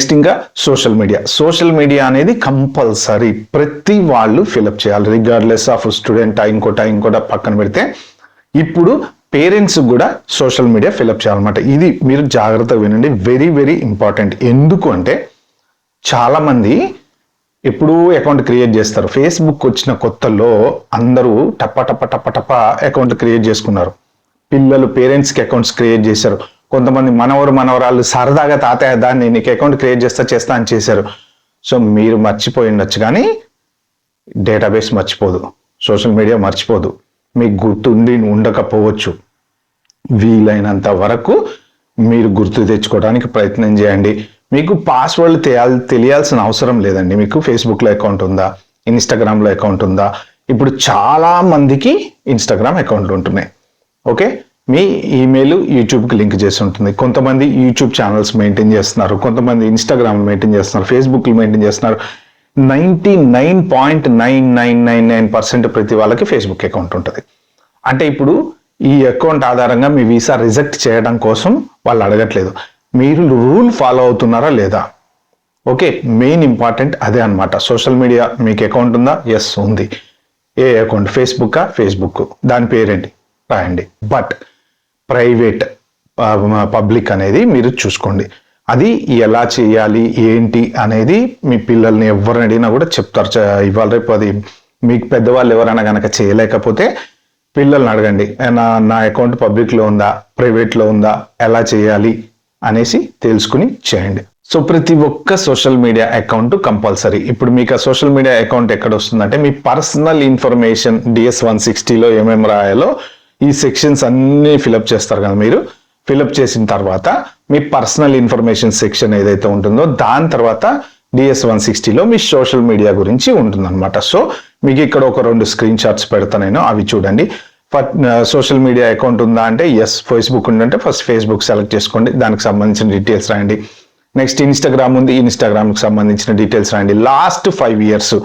Next ఇంకా social media social media అనేది compulsory ప్రతి వాళ్ళు ఫిలప్ చేయాలి. రిగార్డ్లెస్ ఆఫ్ స్టూడెంట్ ఇంకోట ఇంకోట పక్కన పెడితే ఇప్పుడు పేరెంట్స్ కూడా సోషల్ మీడియా ఫిలప్ చేయాలన్నమాట. ఇది మీరు జాగ్రత్తగా వినండి. వెరీ వెరీ ఇంపార్టెంట్ ఎందుకు అంటే చాలామంది ఎప్పుడూ అకౌంట్ క్రియేట్ చేస్తారు. ఫేస్బుక్ వచ్చిన కొత్తలో అందరూ టప్ప టప్ప టప్ప టప్ప అకౌంట్ క్రియేట్ చేసుకున్నారు. పిల్లలు పేరెంట్స్కి అకౌంట్స్ క్రియేట్ చేశారు. కొంతమంది మనవరు మనవరాలు సరదాగా తాతయ్య దాన్ని నీకు అకౌంట్ క్రియేట్ చేస్తా చేస్తా అని చేశారు. సో మీరు మర్చిపోయి ఉండొచ్చు కానీ డేటాబేస్ మర్చిపోదు. సోషల్ మీడియా మర్చిపోదు. మీకు గుర్తుండి ఉండకపోవచ్చు. వీలైనంత వరకు మీరు గుర్తు తెచ్చుకోవడానికి ప్రయత్నం చేయండి. మీకు పాస్వర్డ్ తెలియాలి తెలియాల్సిన అవసరం లేదండి. మీకు ఫేస్బుక్లో అకౌంట్ ఉందా? ఇన్స్టాగ్రామ్లో అకౌంట్ ఉందా? ఇప్పుడు చాలా మందికి ఇన్స్టాగ్రామ్ అకౌంట్లు ఉంటున్నాయి. ఓకే మీ ఈమెయిల్ యూట్యూబ్కి లింక్ చేసి ఉంటుంది. కొంతమంది యూట్యూబ్ ఛానల్స్ మెయింటైన్ చేస్తున్నారు. కొంతమంది ఇన్స్టాగ్రామ్ మెయింటైన్ చేస్తున్నారు. ఫేస్బుక్ మెయింటైన్ చేస్తున్నారు. Ninety nine point nine nine nine nine percent ప్రతి వాళ్ళకి ఫేస్బుక్ అకౌంట్ ఉంటుంది. అంటే ఇప్పుడు ఈ అకౌంట్ ఆధారంగా మీ వీసా రిజెక్ట్ చేయడం కోసం వాళ్ళు అడగట్లేదు. మీరు రూల్ ఫాలో అవుతున్నారా లేదా? ఓకే మెయిన్ ఇంపార్టెంట్ అదే అన్నమాట. సోషల్ మీడియా మీకు అకౌంట్ ఉందా? ఎస్ ఉంది. ఏ అకౌంట్ ఫేస్బుక్కా ఫేస్బుక్ దాని పేరేంటి? రాయండి. బట్ ప్రైవేట్ పబ్లిక్ అనేది మీరు చూసుకోండి. అది ఎలా చేయాలి ఏంటి అనేది మీ పిల్లల్ని ఎవరిని అడిగినా కూడా చెప్తారు. ఇవాళ రేపు అది మీకు పెద్దవాళ్ళు ఎవరైనా కనుక చేయలేకపోతే పిల్లల్ని అడగండి. నా నా అకౌంట్ పబ్లిక్లో ఉందా ప్రైవేట్లో ఉందా ఎలా చేయాలి అనేసి తెలుసుకుని చేయండి. సో ప్రతి ఒక్క సోషల్ మీడియా అకౌంట్ కంపల్సరీ. ఇప్పుడు మీకు ఆ సోషల్ మీడియా అకౌంట్ ఎక్కడ వస్తుందంటే మీ పర్సనల్ ఇన్ఫర్మేషన్ డిఎస్ వన్ సిక్స్టీలో ఏమేమి రాయాలో ఈ సెక్షన్స్ అన్నీ ఫిలప్ చేస్తారు కదా మీరు. ఫిలప్ చేసిన తర్వాత మీ పర్సనల్ ఇన్ఫర్మేషన్ సెక్షన్ ఏదైతే ఉంటుందో దాని తర్వాత డిఎస్ వన్ సిక్స్టీలో మీ సోషల్ మీడియా గురించి ఉంటుందన్నమాట. సో మీకు ఇక్కడ ఒక రెండు స్క్రీన్ షాట్స్ పెడతా నేను. అవి చూడండి. సోషల్ మీడియా అకౌంట్ ఉందా అంటే ఎస్ ఫేస్బుక్ ఉందంటే ఫస్ట్ ఫేస్బుక్ సెలెక్ట్ చేసుకోండి. దానికి సంబంధించిన డీటెయిల్స్ రాయండి. నెక్స్ట్ ఇన్స్టాగ్రామ్ ఉంది. ఇన్స్టాగ్రామ్కి సంబంధించిన డీటెయిల్స్ రాయండి. Last five years